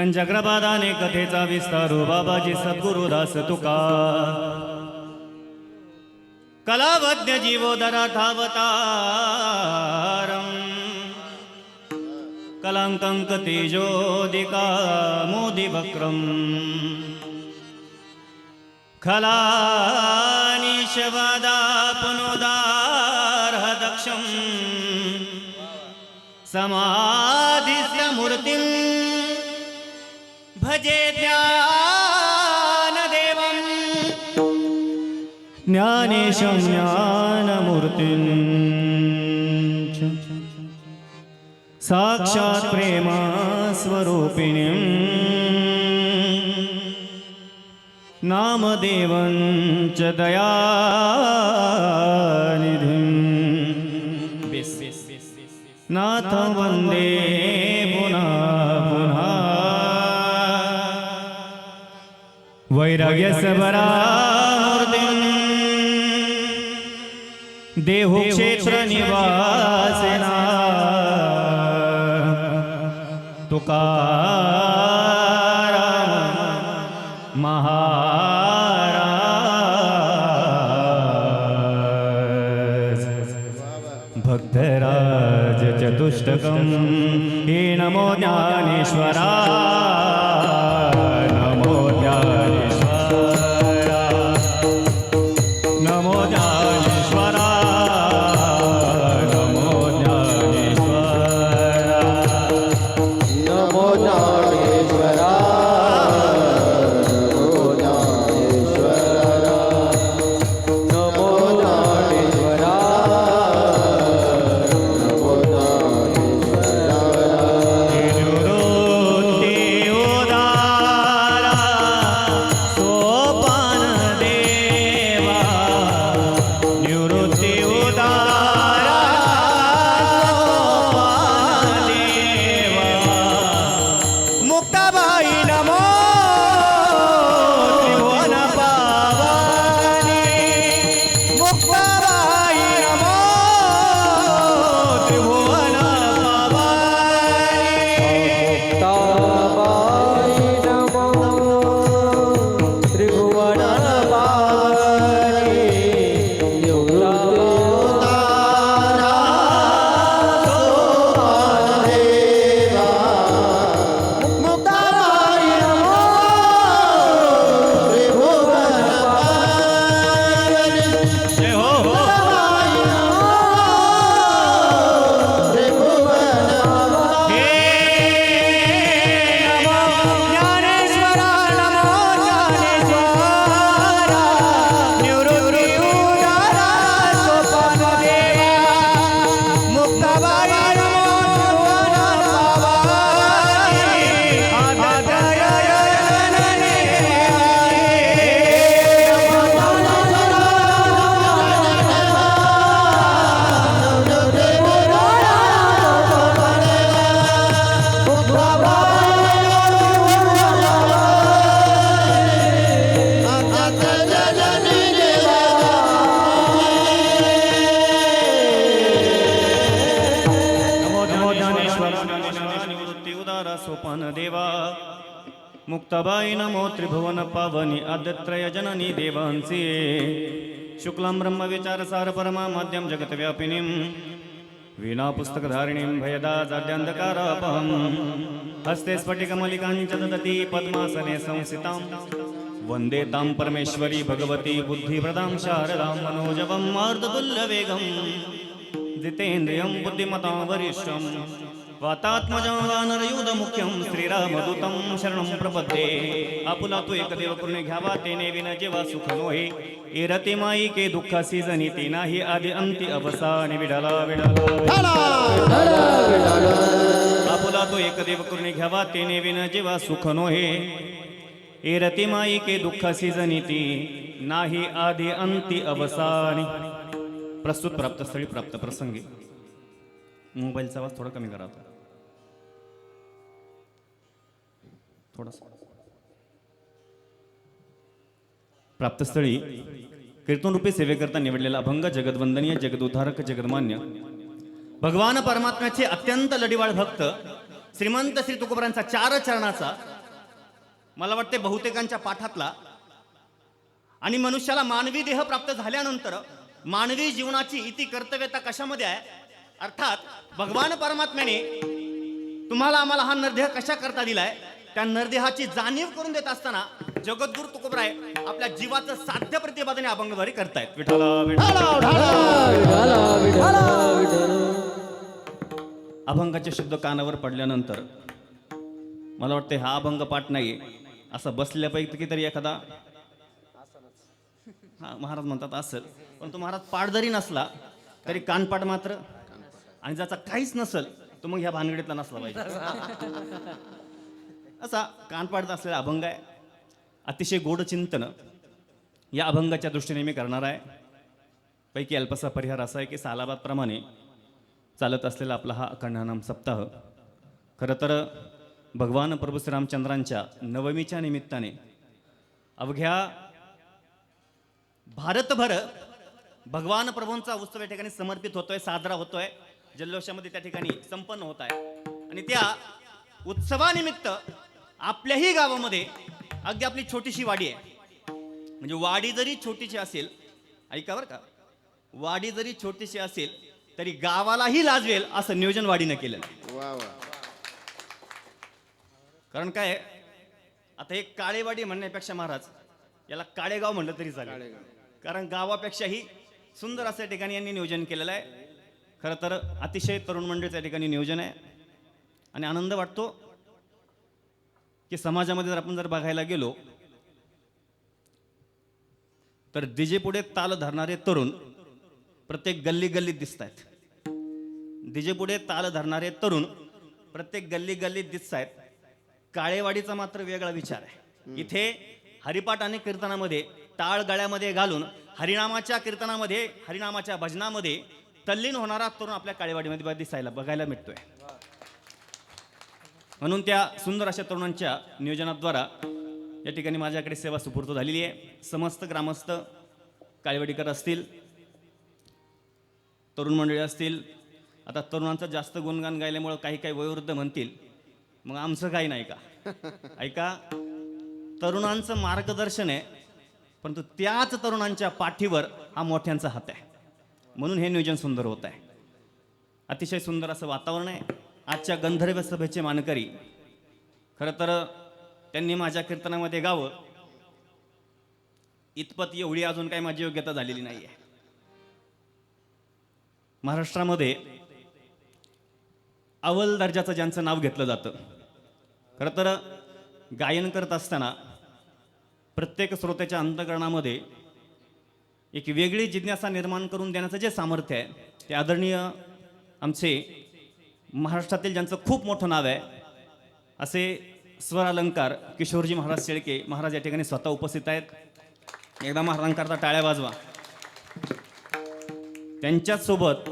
Ton जग्रबादाने कथेचा विस्तार बाबाजी सद्गुरुदास तुका. कलावज्ञ जीवोदराथावतारम् कलाङ्कङ्क तेजोदिका मोदिवक्रम् खलानिशवादा दक्षम समाधिस्य मूर्तिम् भजे ज्ञानदेवम् ज्ञानेशं ज्ञानमूर्तिं। साक्षात् प्रेमा स्वरूपिणीम् नामदेवं च दयानिधिम् नाथ वन्दे वैराग्यसबरामूर्तिम् देहु क्षेत्र निवासना तुका महाराज। भक्तराज चतुष्टकं हे नमो ज्ञानेश्वरा। त्रिभुवन पावनी आदित्रय जननी देवांसी। शुक्लां ब्रह्म विचार सार परमा माध्यम जगत व्यापिनीं। भयदा जाड्यांधकारापहं। हस्ते स्फटिकमलिकाञ्च ददती पद्मासने संस्थितां वन्दे तां परमेश्वरी भगवती बुद्धिप्रदां शारदां मनोजवं मार्दतुल्यवेगं। जितेन्द्रियं बुद्धिमतां वरिष्ठम् वातात्मजं वानरयूधमुख्यं श्रीरामदूतं शरणं प्रपद्ये। आपुला तू एकदेव करून घ्यावा तेने विन जेव्हा सुख नोहे। ए माई के दुःख सीजनी ती नाही आदि अंति अवसान विडाला विडाला। आपुला तो एकदेव करून घ्यावा तेने विना जेव्हा सुख नोहे। ए माई के दुःख सीजनी ती नाही आदि अंती अवसानी। प्रस्तुत प्राप्त स्थळी प्राप्त प्रसंगी। मोबाईलचा आवाज थोडा कमी करा थोडासा. प्राप्तस्थळी कीर्तनरूपी सेवेकरता निवडलेला अभंग जगदवंदनीय जगदुद्धारक जगदमान्य भगवान परमात्म्याचे अत्यंत लढीवाळ भक्त श्रीमंत श्री तुकोबरांचा चार चरणाचा मला वाटते बहुतेकांच्या पाठातला आणि मनुष्याला मानवी देह प्राप्त झाल्यानंतर मानवी जीवनाची इति कर्तव्यता कशामध्ये आहे? अर्थात भगवान परमात्म्याने तुम्हाला आम्हाला हा नरदेह कशा करता दिलाय? त्या नरदेहाची जाणीव करून देत असताना जगद्गुरु तुकोबराय आपल्या जीवाचं साध्य प्रतिपादने अभंगद्वारे करतायत. विठाला विठाला विठाला अभंगाचे शब्द कानावर पडल्यानंतर मला वाटते हा अभंग पाठ नाही असं बसल्यापैकी तरी एखादा. हा महाराज म्हणतात असेल. पण तो महाराज पाठ जरी नसला तरी कानपाठ मात्र. आणि ज्याचा काहीच नसेल तो मग ह्या भानगडीतला नसला पाहिजे. असा कानपाडत असलेला अभंग आहे. अतिशय गोड चिंतन या अभंगाच्या दृष्टीने मी करणार आहे. पैकी अल्पसा परिहार असा आहे की सालाबादप्रमाणे चालत असलेला आपला हा अखंडानाम सप्ताह. खरं तर भगवान प्रभू श्रीरामचंद्रांच्या नवमीच्या निमित्ताने अवघ्या भारतभर भगवान प्रभूंचा उत्सव या ठिकाणी समर्पित होतोय साजरा होतोय. जल्लोषामध्ये त्या ठिकाणी संपन्न होत आहे. आणि त्या उत्सवानिमित्त आपल्याही गावामध्ये अगदी आपली छोटीशी वाडी आहे. म्हणजे वाडी जरी छोटीशी असेल ऐका बरं का वाडी जरी छोटीशी असेल तरी गावालाही लाजवेल असं नियोजन वाडीनं केलं वा वा. कारण काय आहे, आता एक काळेवाडी म्हणण्यापेक्षा महाराज याला काळेगाव म्हणलं तरी चालेल. कारण गावापेक्षाही सुंदर असं ठिकाणी यांनी नियोजन केलेलं आहे. खरं तर अतिशय तरुण मंडळीचं ठिकाणी नियोजन आहे. आणि आनंद वाटतो की समाजामध्ये जर आपण जर बघायला गेलो तर डीजे पुढे ताल धरणारे तरुण प्रत्येक गल्ली गल्लीत दिसत आहेत डीजे पुढे ताल धरणारे तरुण प्रत्येक गल्ली गल्लीत दिसत आहेत काळेवाडीचा मात्र वेगळा विचार आहे. इथे हरिपाठ आणि कीर्तनामध्ये टाळ गळ्यामध्ये घालून हरिनामाच्या कीर्तनामध्ये हरिनामाच्या भजनामध्ये तल्लीन होणारा तरुण आपल्या काळेवाडीमध्ये दिसायला बघायला मिळतोय. म्हणून त्या सुंदर अशा तरुणांच्या नियोजनाद्वारा या ठिकाणी माझ्याकडे सेवा सुपूर्त झालेली आहे. समस्त ग्रामस्थ काळेवाडीकर असतील तरुण मंडळी असतील आता तरुणांचं जास्त गुणगान गायल्यामुळं काही काही वयोवृद्ध म्हणतील मग आमचं काही नाही का? ऐका तरुणांचं मार्गदर्शन आहे परंतु त्याच तरुणांच्या पाठीवर हा मोठ्यांचा हात आहे. म्हणून हे नियोजन सुंदर होत आहे. अतिशय सुंदर असं वातावरण आहे. आजच्या गंधर्व सभेचे मानकरी. खरं तर त्यांनी माझ्या कीर्तनामध्ये गावं. इतपत एवढी अजून काही माझी योग्यता झालेली नाही आहे महाराष्ट्रामध्ये अव्वल दर्जाचं ज्यांचं नाव घेतलं जातं. खरं तर गायन करत असताना प्रत्येक श्रोत्याच्या अंतकरणामध्ये एक वेगळी जिज्ञासा निर्माण करून देण्याचं जे सामर्थ्य आहे ते आदरणीय आमचे महाराष्ट्रातील ज्यांचं खूप मोठं नाव आहे असे स्वरालंकार किशोरजी महाराज शेळके महाराज या ठिकाणी स्वतः उपस्थित आहेत. एकदा महाराजांकरता टाळ्या वाजवा. त्यांच्याच सोबत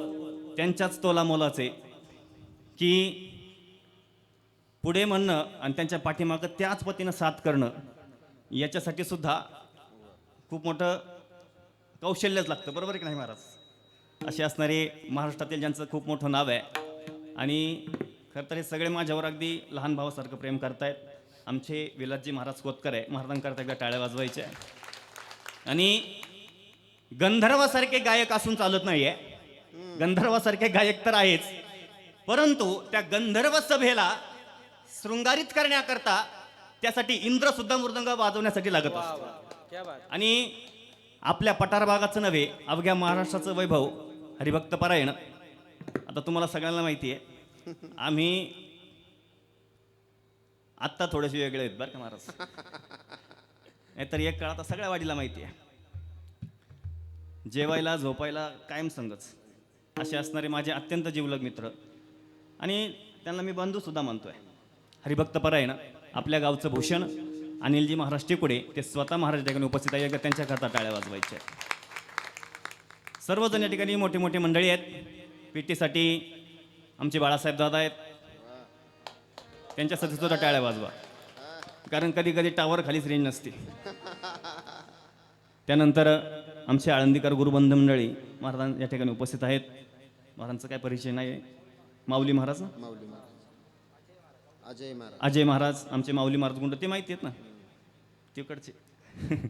त्यांच्याच तोला मोलाचे की पुढे म्हणणं आणि त्यांच्या पाठीमागं त्याच पतीनं साथ करणं याच्यासाठी सुद्धा खूप मोठं कौशल्यच लागतं. बरोबर की नाही महाराज? असे असणारे महाराष्ट्रातील ज्यांचं खूप मोठं नाव आहे आणि खरं तर हे सगळे माझ्यावर अगदी लहान भावासारखं प्रेम करतायत. आमचे विलासजी महाराज कोतकर आहे महाराजांकरता एकदा टाळ्या वाजवायच्या आहे आणि गंधर्वासारखे गायक असून चालत नाहीये. गंधर्वासारखे गायक तर आहेच. परंतु त्या गंधर्व सभेला शृंगारित करण्याकरता त्यासाठी इंद्र सुद्धा मृदंग वाजवण्यासाठी लागत असतो. आणि आपल्या पठार भागाचं नव्हे अवघ्या महाराष्ट्राचं वैभव हरिभक्त परायण. आता तुम्हाला सगळ्यांना माहिती आहे आम्ही आत्ता थोडेसे वेगळे आहेत बरं का महाराज? नाहीतर एक काळ आता सगळ्या वाडीला माहिती आहे जेवायला झोपायला कायम संगच. असे असणारे माझे अत्यंत जीवलग मित्र. आणि त्यांना मी बंधूसुद्धा मानतोय. हरिभक्त परायण आपल्या गावचं भूषण अनिलजी महाराज टिकुडे ते स्वतः महाराज ठिकाणी उपस्थित आहे त्यांच्या त्यांच्याकरता टाळ्या वाजवायच्या आहेत सर्वजण या ठिकाणी मोठी मोठी मंडळी आहेत. पीटीसाठी आमचे बाळासाहेब दादा आहेत. त्यांच्यासाठी सुद्धा टाळ्या वाजवा. कारण कधी कधी टावर खालीच रेंज नसते. त्यानंतर आमचे आळंदीकर गुरुबंध मंडळी महाराज या ठिकाणी उपस्थित आहेत. महाराजांचा काय परिचय नाही आहे माऊली महाराज माऊली महाराज. अजय महाराज. अजय महाराज आमचे माऊली महाराज गुंड ते माहिती आहेत ना? तिकडचे.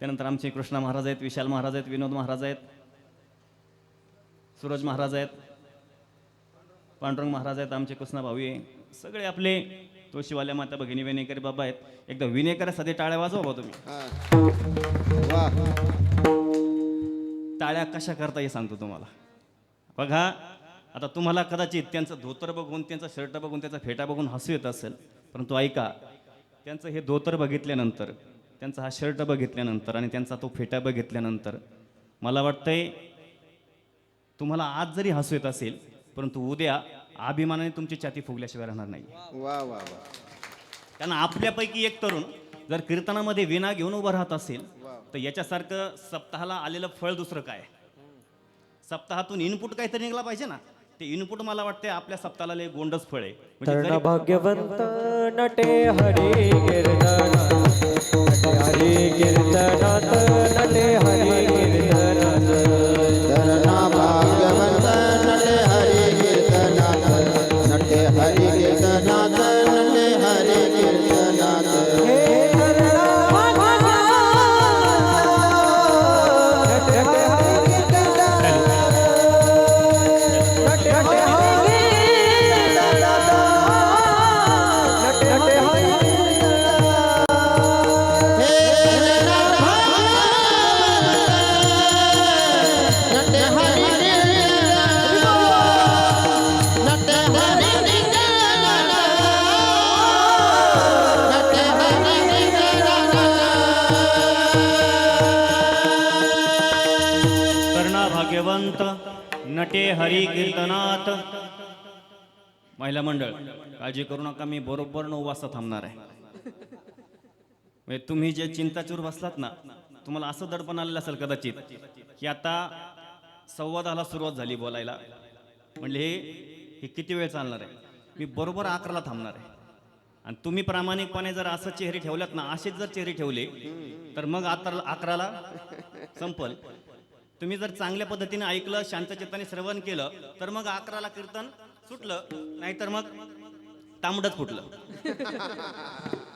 त्यानंतर आमचे कृष्णा महाराज आहेत विशाल महाराज आहेत विनोद महाराज आहेत. सूरज महाराज आहेत पांडुरंग महाराज आहेत आमचे कृष्णा भाऊ आहे सगळे आपले तुळशीवाल्या माता भगिनी विनेकर बाबा आहेत. एकदा विनेकर सध्या टाळ्या वाजवा बा तुम्ही. टाळ्या कशा करता हे सांगतो तुम्हाला. बघा आता तुम्हाला कदाचित त्यांचं धोतर बघून त्यांचा शर्ट बघून त्याचा फेटा बघून हसू येत असेल परंतु ऐका त्यांचं हे धोतर बघितल्यानंतर त्यांचा हा शर्ट बघितल्यानंतर आणि त्यांचा तो फेटा बघितल्यानंतर मला वाटतंय तुम्हाला आज जरी हसू येत असेल परंतु उद्या अभिमानाने तुमची छाती फुगल्याशिवाय राहणार नाही. वा वा वा. कारण आपल्यापैकी एक तरुण जर कीर्तनामध्ये विना घेऊन उभं राहत असेल तर याच्यासारखं सप्ताहाला आलेलं फळ दुसरं काय? सप्ताहातून इनपुट काहीतरी निघाला पाहिजे ना? ते इनपुट मला वाटते आपल्या सप्ताहाला लय गोंडच फळ आहे. म्हणजे भाग्यवंत नटे हरी हरी कीर्तनात. महिला मंडळ काळजी करू नका मी बरोबर नऊ वाजता थांबणार आहे. म्हणजे तुम्ही जे चिंताचूर बसलात ना तुम्हाला असं दडपण आलेलं असेल कदाचित की आता संवादाला सुरुवात झाली बोलायला. म्हणजे हे हे किती वेळ चालणार आहे? मी बरोबर अकराला थांबणार आहे. आणि तुम्ही प्रामाणिकपणे जर असं चेहरे ठेवल्यात ना असेच जर चेहरे ठेवले तर मग आता अकराला संपल. तुम्ही जर चांगल्या पद्धतीने ऐकलं शांतचित्ताने श्रवण केलं तर मग अकराला कीर्तन सुटलं नाहीतर मग तांबडच फुटलं.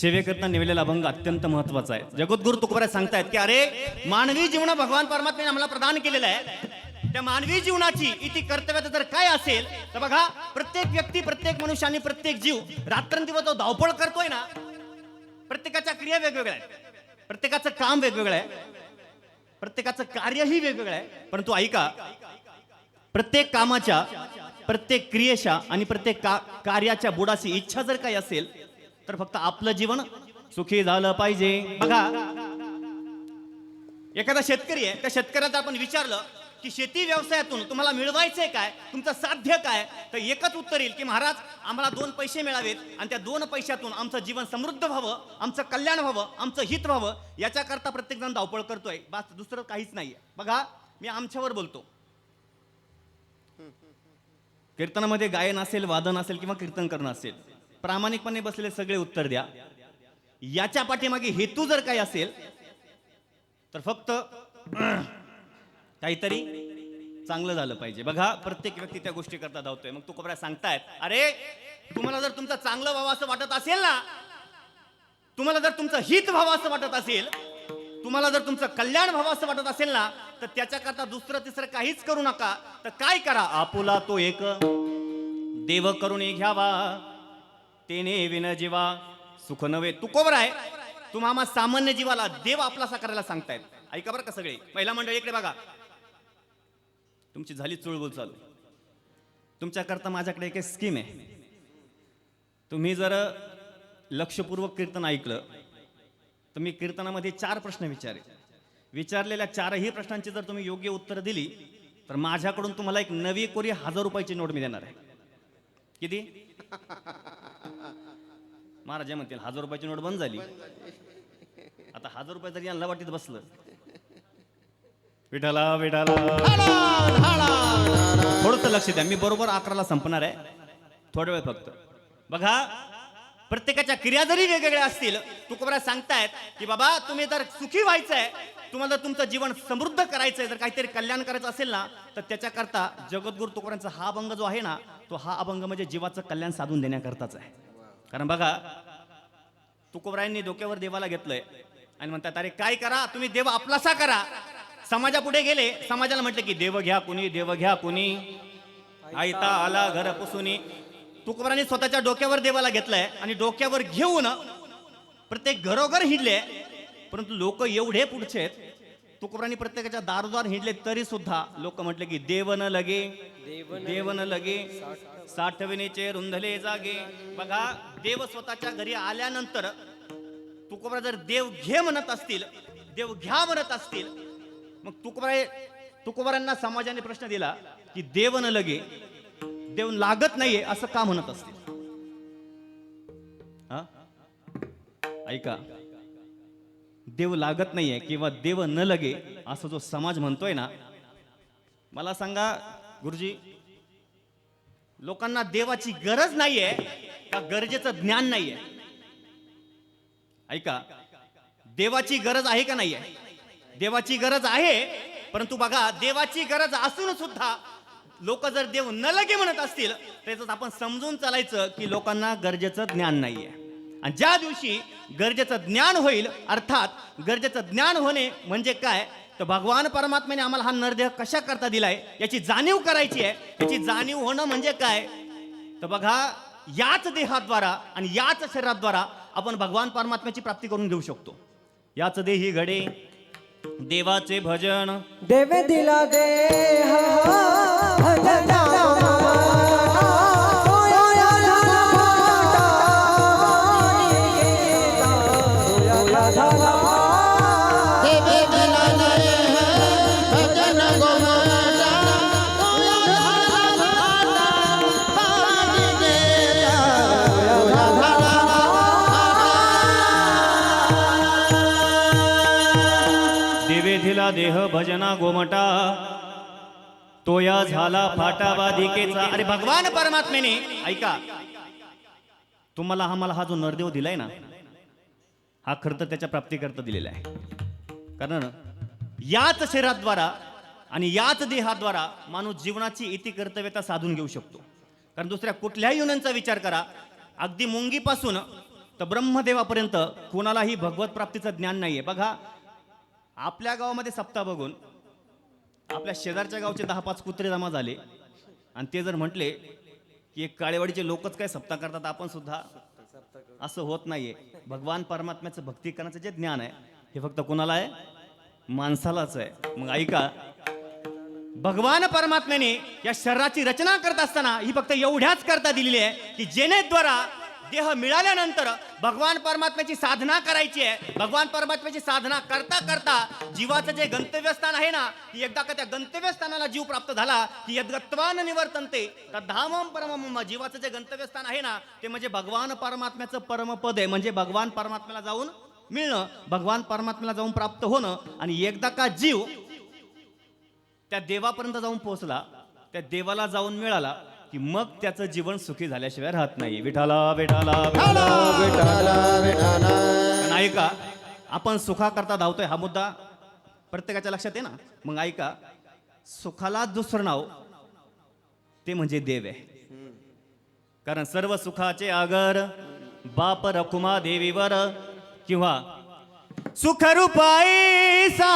सेवेकरता निवलेला अभंग अत्यंत महत्त्वाचा आहे. जगद्गुरु तुकोबाराय सांगतायत की अरे मानवी जीवन भगवान परमात्म्याने आम्हाला प्रदान केलेलं आहे. त्या मानवी जीवनाची इति कर्तव्याचं जर काय असेल तर बघा प्रत्येक व्यक्ती प्रत्येक मनुष्याने प्रत्येक जीव रात्रंदिवस तो धावपळ करतोय ना. प्रत्येकाच्या क्रिया वेगवेगळ्या आहेत. प्रत्येकाचं काम वेगवेगळं आहे. प्रत्येकाचं कार्यही वेगवेगळं आहे. परंतु ऐका प्रत्येक कामाच्या प्रत्येक क्रियेच्या आणि प्रत्येक का कार्याच्या बुडाची इच्छा जर काही असेल तर फक्त आपलं जीवन सुखी झालं पाहिजे. बघा एखादा शेतकरी आहे त्या शेतकऱ्याचा आपण विचारलं की शेती व्यवसायातून तुम्हाला मिळवायचंय काय? तुमचं साध्य काय? तर एकच उत्तर येईल की महाराज आम्हाला दोन पैसे मिळावेत आणि त्या दोन पैशातून आमचं जीवन समृद्ध व्हावं आमचं कल्याण व्हावं आमचं हित व्हावं याच्याकरता प्रत्येकजण धावपळ करतोय. बस दुसरं काहीच नाहीये. बघा मी आमच्यावर बोलतो. कीर्तनामध्ये गायन असेल वादन असेल किंवा कीर्तन करणं असेल प्रामाणिकपणे बसलेले सगळे उत्तर द्या. याच्या पाठीमागे हेतू जर काही असेल तर फक्त काहीतरी चांगलं झालं पाहिजे. बघा प्रत्येक व्यक्ती त्या गोष्टी करता धावतोय. मग तू कोपऱ्या सांगतायत अरे तुम्हाला जर तुमचं चांगलं व्हावं असं वाटत असेल ना तुम्हाला जर तुमचं हित व्हावं असं वाटत असेल तुम्हाला जर तुमचं कल्याण व्हावं असं वाटत असेल ना तर त्याच्याकरता दुसरं तिसरं काहीच करू नका. तर काय करा? आपुला तो एक देव करून घ्यावा. तेने विन जीवा सुख नव्हे. तू कोबर आहे. तुम्हाला सामान्य जीवाला देव आपलासा करायला सांगतायत. ऐका बरं का सगळे. महिला मंडळी इकडे बघा. तुमची झाली चुळबुळ चालू. तुमच्याकरता माझ्याकडे एक स्कीम आहे. तुम्ही जर लक्षपूर्वक कीर्तन ऐकलं तर मी कीर्तनामध्ये चार प्रश्न विचारे विचारलेल्या चारही प्रश्नांची जर तुम्ही योग्य उत्तरं दिली तर माझ्याकडून तुम्हाला एक नवी कोरी हजार रुपयाची नोट मी देणार आहे. किती? महाराज म्हणतील हजार रुपयाची नोट बंद झाली. आता हजार रुपये जरी यांना वाटीत बसलं विठाला विठाला थोडस लक्ष द्या. मी बरोबर अकराला संपणार आहे. थोडा वेळ फक्त. बघा प्रत्येकाच्या क्रिया जरी वेगवेगळ्या असतील तुकोबरा सांगतायत की बाबा तुम्ही जर सुखी व्हायचंय तुम्हाला जर तुमचं जीवन समृद्ध करायचंय जर काहीतरी कल्याण करायचं असेल ना तर त्याच्याकरता जगद्गुरु तुकोबरांचा हा अभंग जो आहे ना तो हा अभंग म्हणजे जीवाचं कल्याण साधून देण्याकरताच आहे. कारण बघा तुकोबरायांनी डोक्यावर देवाला घेतलंय. आणि म्हणतात अरे काय करा? तुम्ही देव आपलासा करा. समाजापुढे गेले समाजाला म्हटलं की देव घ्या कुणी देव घ्या कुणी. आयता आला घर पुसुनी. तुकोबरांनी स्वतःच्या डोक्यावर देवाला घेतलंय आणि डोक्यावर घेऊन प्रत्येक घरोघर हिंडले परंतु लोक एवढे पुढचे आहेत. प्रत्येकाच्या दारोदार हिंडले तरी सुद्धा लोक म्हटले की देव न लगे देव न लगे साठविणीचे रुंधले जागे. बघा देव स्वतःच्या घरी आल्यानंतर तुकोबरा जर देव घे म्हणत असतील देव घ्या म्हणत असतील मग तुकोबरा तुकोबरांना समाजाने प्रश्न दिला की देव न लगे देव लागत नाहीये असं का म्हणत असतील? ऐका. देव लागत नाहीये किंवा देव न लगे असं जो समाज म्हणतोय ना मला सांगा गुरुजी लोकांना देवाची गरज नाहीये का गरजेचं ज्ञान नाहीये? ऐका. देवाची गरज आहे का नाहीये? देवाची गरज आहे परंतु बघा देवाची गरज असून सुद्धा लोक जर देव न लगे म्हणत असतील त्याच आपण समजून चालायचं की लोकांना गरजेचं ज्ञान नाहीये. आणि ज्या दिवशी गरजेचं ज्ञान होईल अर्थात गरजेचं ज्ञान होणे म्हणजे काय? तर भगवान परमात्म्याने आम्हाला हा नरदेह कशा करता दिलाय याची जाणीव करायची आहे. याची जाणीव होणं म्हणजे काय? तर बघा याच देहाद्वारा आणि याच शरीराद्वारा आपण भगवान परमात्म्याची प्राप्ती करून घेऊ शकतो. याच देही घडे देवाचे भजन. देवे दिला देह भजना देवे देह भजना गोमटा. तोया झाला फाटा बाधिकेचा अरे भगवान परमात्मेने ऐका. तुम्हाला आम्हाला हा जो नरदेव दिलाय ना हा खरं तर त्याच्या प्राप्तीकरता दिलेला आहे. कारण याच शरीराद्वारा आणि याच देहाद्वारा माणूस जीवनाची इति कर्तव्यता साधून घेऊ शकतो. कारण दुसऱ्या कुठल्याही युनांचा विचार करा. अगदी मुंगीपासून तर ब्रह्मदेवापर्यंत कोणालाही भगवत प्राप्तीचं ज्ञान नाही आहे बघा आपल्या गावामध्ये सप्ताह बघून आपल्या शेजारच्या गावचे दहा पाच कुत्रे जमा झाले. आणि ते जर म्हटले की एक काळेवाडीचे लोकच काय सप्ताह करतात आपण सुद्धा? असं होत नाहीये. भगवान परमात्म्याचं भक्ती करण्याचं जे ज्ञान आहे हे फक्त कोणाला आहे? माणसालाच आहे. मग ऐका. भगवान परमात्म्याने या शरीराची रचना करत असताना ही फक्त एवढ्याच करता दिलेली आहे की जेणेद्वारा देह मिळाल्यानंतर भगवान परमात्म्याची साधना करायची आहे. भगवान परमात्म्याची साधना करता करता जीवाचं जे गंतव्यस्थान आहे ना की एकदा का त्या गंतव्यस्थानाला जीव प्राप्त झाला की यद्गत्वान निवर्तनते धामम परमम जीवाचं जे गंतव्यस्थान आहे ना ते म्हणजे भगवान परमात्म्याचं परमपद आहे. म्हणजे भगवान परमात्म्याला जाऊन मिळणं भगवान परमात्म्याला जाऊन प्राप्त होणं आणि एकदा का जीव त्या देवापर्यंत जाऊन पोहोचला त्या देवाला जाऊन मिळाला की मग त्याचं जीवन सुखी झाल्याशिवाय राहत नाही विठाला विठाला विठाला. विठाला विठाला. पण ऐका आपण सुखाकरता धावतोय हा मुद्दा प्रत्येकाच्या लक्षात आहे ना? मग ऐका सुखाला दुसरं नाव ते म्हणजे देव आहे. कारण सर्व सुखाचे आगर बाप रखुमा देवीवर किंवा सुखरूपाईसा